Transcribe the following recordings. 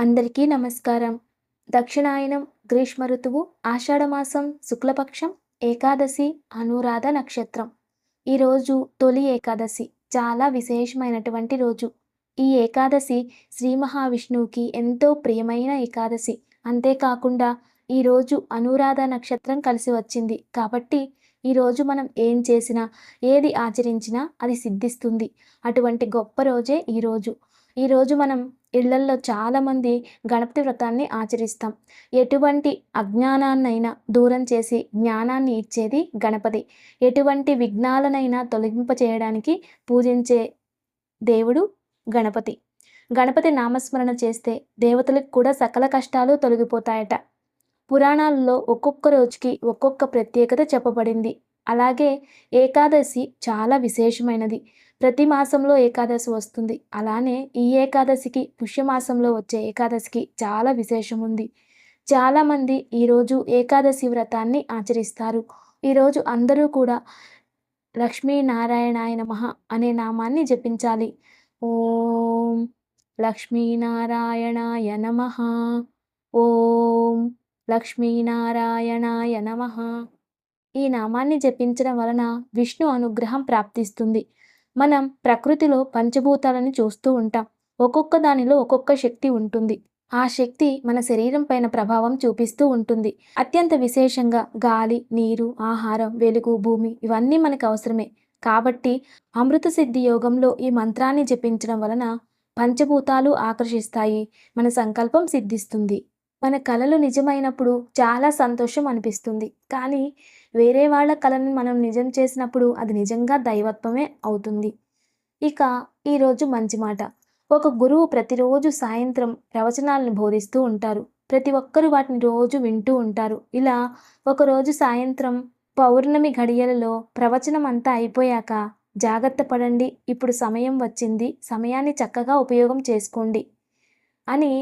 అందరికీ నమస్కారం. దక్షిణాయనం గ్రీష్మ ఋతువు ఆషాఢమాసం శుక్లపక్షం ఏకాదశి అనురాధ నక్షత్రం. ఈరోజు తొలి ఏకాదశి. చాలా విశేషమైనటువంటి రోజు. ఈ ఏకాదశి శ్రీ మహావిష్ణువుకి ఎంతో ప్రియమైన ఏకాదశి. అంతేకాకుండా ఈరోజు అనురాధ నక్షత్రం కలిసి వచ్చింది. కాబట్టి ఈరోజు మనం ఏం చేసినా ఏది ఆచరించినా అది సిద్ధిస్తుంది. అటువంటి గొప్ప రోజే ఈరోజు ఈరోజు మనం ఇళ్ళల్లో చాలామంది గణపతి వ్రతాన్ని ఆచరిస్తాం. ఎటువంటి అజ్ఞానాన్నైనా దూరం చేసి జ్ఞానాన్ని ఇచ్చేది గణపతి. ఎటువంటి విఘ్నాలనైనా తొలగింప చేయడానికి పూజించే దేవుడు గణపతి. గణపతి నామస్మరణ చేస్తే దేవతలకు కూడా సకల కష్టాలు తొలగిపోతాయట. పురాణాల్లో ఒక్కొక్క రోజుకి ఒక్కొక్క ప్రత్యేకత చెప్పబడింది. అలాగే ఏకాదశి చాలా విశేషమైనది. ప్రతి మాసంలో ఏకాదశి వస్తుంది. అలానే ఈ ఏకాదశికి పుష్యమాసంలో వచ్చే ఏకాదశికి చాలా విశేషం ఉంది చాలామంది ఈరోజు ఏకాదశి వ్రతాన్ని ఆచరిస్తారు. ఈరోజు అందరూ కూడా లక్ష్మీనారాయణాయ నమః అనే నామాన్ని జపించాలి. ఓం లక్ష్మీనారాయణాయ నమః. ఓం లక్ష్మీనారాయణాయ నమ. ఈ నామాన్ని జపించడం వలన విష్ణు అనుగ్రహం ప్రాప్తిస్తుంది. మనం ప్రకృతిలో పంచభూతాలను చూస్తూ ఉంటాం. ఒక్కొక్క దానిలో ఒక్కొక్క శక్తి ఉంటుంది. ఆ శక్తి మన శరీరం పైన ప్రభావం చూపిస్తూ ఉంటుంది. అత్యంత విశేషంగా గాలి నీరు ఆహారం వెలుగు భూమి ఇవన్నీ మనకు అవసరమే. కాబట్టి అమృత సిద్ధి యోగంలో ఈ మంత్రాన్ని జపించడం వలన పంచభూతాలు ఆకర్షిస్తాయి. మన సంకల్పం సిద్ధిస్తుంది. మన కళలు నిజమైనప్పుడు చాలా సంతోషం అనిపిస్తుంది. కానీ వేరే వాళ్ళ కళను మనం నిజం చేసినప్పుడు అది నిజంగా దైవత్వమే అవుతుంది. ఇక ఈరోజు మంచి మాట. ఒక గురువు ప్రతిరోజు సాయంత్రం ప్రవచనాలను బోధిస్తూ ఉంటారు. ప్రతి ఒక్కరూ వాటిని రోజు వింటూ ఉంటారు. ఇలా ఒకరోజు సాయంత్రం పౌర్ణమి గడియలలో ప్రవచనం అంతా అయిపోయాక జాగ్రత్త పడండి. ఇప్పుడు సమయం వచ్చింది. సమయాన్ని చక్కగా ఉపయోగం చేసుకోండి. అని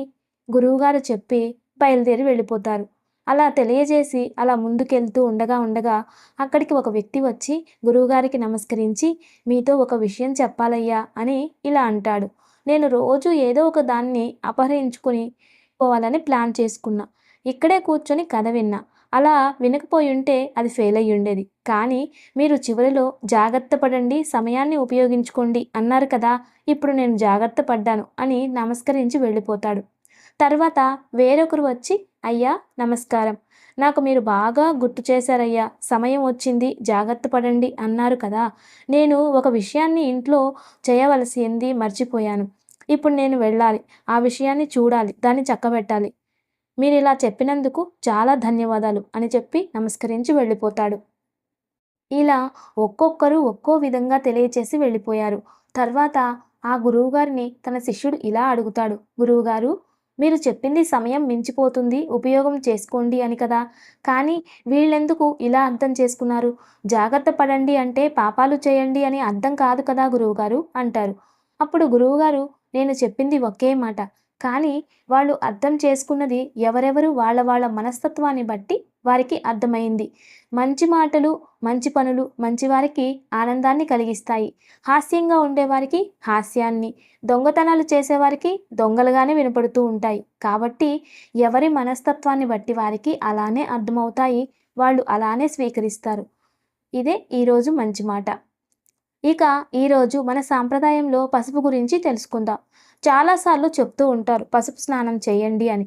గురువుగారు చెప్పి బయలుదేరి వెళ్ళిపోతారు. అలా తెలియజేసి అలా ముందుకెళ్తూ ఉండగా ఉండగా అక్కడికి ఒక వ్యక్తి వచ్చి గురువుగారికి నమస్కరించి మీతో ఒక విషయం చెప్పాలయ్యా అని ఇలా అంటాడు. నేను రోజు ఏదో ఒక దాన్ని అపహరించుకుని పోవాలని ప్లాన్ చేసుకున్నా. ఇక్కడే కూర్చొని కథ విన్నా. అలా వినకపోయి ఉంటే అది ఫెయిల్ అయ్యి ఉండేది కానీ మీరు చివరిలో జాగ్రత్త పడండి సమయాన్ని ఉపయోగించుకోండి అన్నారు కదా ఇప్పుడు నేను జాగ్రత్త పడ్డాను అని నమస్కరించి వెళ్ళిపోతాడు. తర్వాత వేరొకరు వచ్చి అయ్యా నమస్కారం. నాకు మీరు బాగా గుర్తు చేశారయ్యా. సమయం వచ్చింది జాగ్రత్త పడండి అన్నారు కదా. నేను ఒక విషయాన్ని ఇంట్లో చేయవలసింది మర్చిపోయాను. ఇప్పుడు నేను వెళ్ళాలి. ఆ విషయాన్ని చూడాలి. దాన్ని చక్కబెట్టాలి. మీరు ఇలా చెప్పినందుకు చాలా ధన్యవాదాలు అని చెప్పి నమస్కరించి వెళ్ళిపోతాడు. ఇలా ఒక్కొక్కరు ఒక్కో విధంగా తెలియచేసి వెళ్ళిపోయారు. తర్వాత ఆ గురువుగారిని తన శిష్యుడు ఇలా అడుగుతాడు. గురువుగారు మీరు చెప్పింది సమయం మించిపోతుంది ఉపయోగం చేసుకోండి అని కదా. కానీ వీళ్ళెందుకు ఇలా అర్థం చేసుకున్నారు? జాగ్రత్త పడండి అంటే పాపాలు చేయండి అని అర్థం కాదు కదా గురువుగారు అంటారు. అప్పుడు గురువుగారు నేను చెప్పింది ఒకే మాట. కానీ వాళ్ళు అర్థం చేసుకున్నది ఎవరెవరు వాళ్ళ వాళ్ళ మనస్తత్వాన్ని బట్టి వారికి అర్థమైంది. మంచి మాటలు మంచి పనులు మంచివారికి ఆనందాన్ని కలిగిస్తాయి. హాస్యంగా ఉండేవారికి హాస్యాన్ని దొంగతనాలు చేసేవారికి దొంగలుగానే వినపడుతూ ఉంటాయి. కాబట్టి ఎవరి మనస్తత్వాన్ని బట్టి వారికి అలానే అర్థమవుతాయి. వాళ్ళు అలానే స్వీకరిస్తారు. ఇదే ఈరోజు మంచి మాట. ఇక ఈరోజు మన సాంప్రదాయంలో పసుపు గురించి తెలుసుకుందాం. చాలాసార్లు చెప్తూ ఉంటారు పసుపు స్నానం చేయండి అని.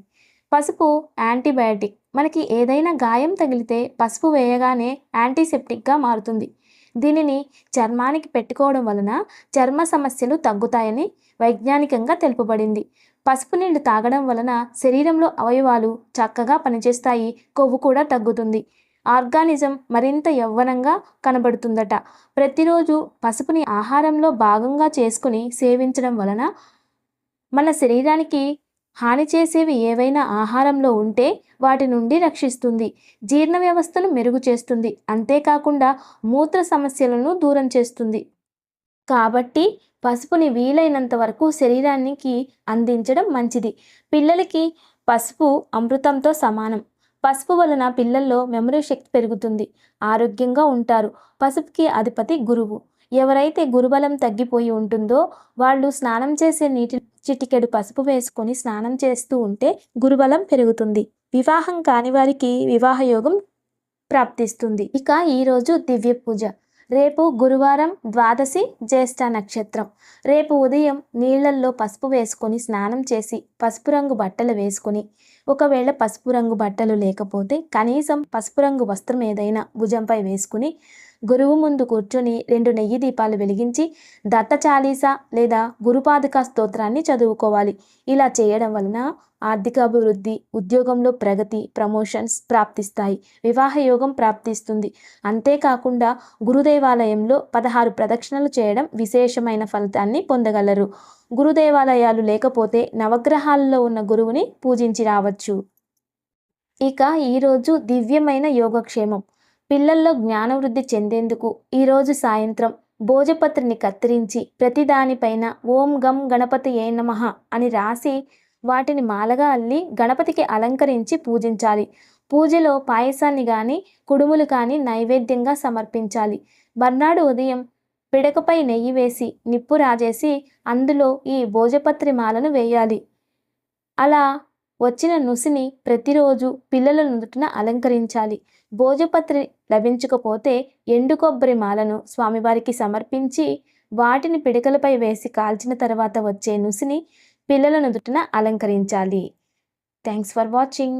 పసుపు యాంటీబయాటిక్. మనకి ఏదైనా గాయం తగిలితే పసుపు వేయగానే యాంటీసెప్టిక్గా మారుతుంది. దీనిని చర్మానికి పెట్టుకోవడం వలన చర్మ సమస్యలు తగ్గుతాయని వైజ్ఞానికంగా తెలుపబడింది. పసుపు నీళ్ళు తాగడం వలన శరీరంలో అవయవాలు చక్కగా పనిచేస్తాయి కొవ్వు కూడా తగ్గుతుంది. ఆర్గానిజం మరింత యవ్వనంగా కనబడుతుందట. ప్రతిరోజు పసుపుని ఆహారంలో భాగంగా చేసుకుని సేవించడం వలన మన శరీరానికి హాని చేసేవి ఏవైనా ఆహారంలో ఉంటే వాటి నుండి రక్షిస్తుంది. జీర్ణ వ్యవస్థను మెరుగు చేస్తుంది. అంతేకాకుండా మూత్ర సమస్యలను దూరం చేస్తుంది. కాబట్టి పసుపుని వీలైనంత వరకు శరీరానికి అందించడం మంచిది. పిల్లలకి పసుపు అమృతంతో సమానం. పసుపు వలన పిల్లల్లో మెమరీ శక్తి పెరుగుతుంది. ఆరోగ్యంగా ఉంటారు. పసుపుకి అధిపతి గురువు. ఎవరైతే గురుబలం తగ్గిపోయి ఉంటుందో వాళ్ళు స్నానం చేసే నీటి చిటికెడు పసుపు వేసుకొని స్నానం చేస్తూ ఉంటే గురుబలం పెరుగుతుంది. వివాహం కాని వారికి వివాహ యోగం ప్రాప్తిస్తుంది. ఇక ఈరోజు దివ్య పూజ. రేపు గురువారం ద్వాదశి జ్యేష్ఠ నక్షత్రం. రేపు ఉదయం నీళ్ళల్లో పసుపు వేసుకొని స్నానం చేసి పసుపు రంగు బట్టలు వేసుకొని ఒకవేళ పసుపు రంగు బట్టలు లేకపోతే కనీసం పసుపు రంగు వస్త్రం ఏదైనా భుజంపై వేసుకుని గురువు ముందు కూర్చొని రెండు నెయ్యి దీపాలు వెలిగించి దత్త చాలీస లేదా గురుపాదుక స్తోత్రాన్ని చదువుకోవాలి. ఇలా చేయడం వలన ఆర్థిక అభివృద్ధి ఉద్యోగంలో ప్రగతి ప్రమోషన్స్ ప్రాప్తిస్తాయి. వివాహ యోగం ప్రాప్తిస్తుంది. అంతేకాకుండా గురుదేవాలయంలో పదహారు ప్రదక్షిణలు చేయడం విశేషమైన ఫలితాన్ని పొందగలరు. గురుదేవాలయాలు లేకపోతే నవగ్రహాలలో ఉన్న గురువుని పూజించి రావచ్చు. ఇక ఈరోజు దివ్యమైన యోగక్షేమం. పిల్లల్లో జ్ఞానవృద్ధి చెందేందుకు ఈరోజు సాయంత్రం భోజపత్రిని కత్తిరించి ప్రతిదానిపైన ఓం గం గణపతి ఏ నమః అని రాసి వాటిని మాలగా అల్లి గణపతికి అలంకరించి పూజించాలి. పూజలో పాయసాన్ని కానీ కుడుములు కానీ నైవేద్యంగా సమర్పించాలి. మర్నాడు ఉదయం పిడకపై నెయ్యి వేసి నిప్పు రాజేసి అందులో ఈ భోజపత్రి మాలను వేయాలి. అలా వచ్చిన నుసిని ప్రతిరోజు పిల్లల నుదుటిన అలంకరించాలి. భోజపత్రి లభించకపోతే ఎండు కొబ్బరి మాలను స్వామివారికి సమర్పించి వాటిని పిడకలపై వేసి కాల్చిన తర్వాత వచ్చే నుసిని పిల్లల నుదుటిన అలంకరించాలి. Thanks for watching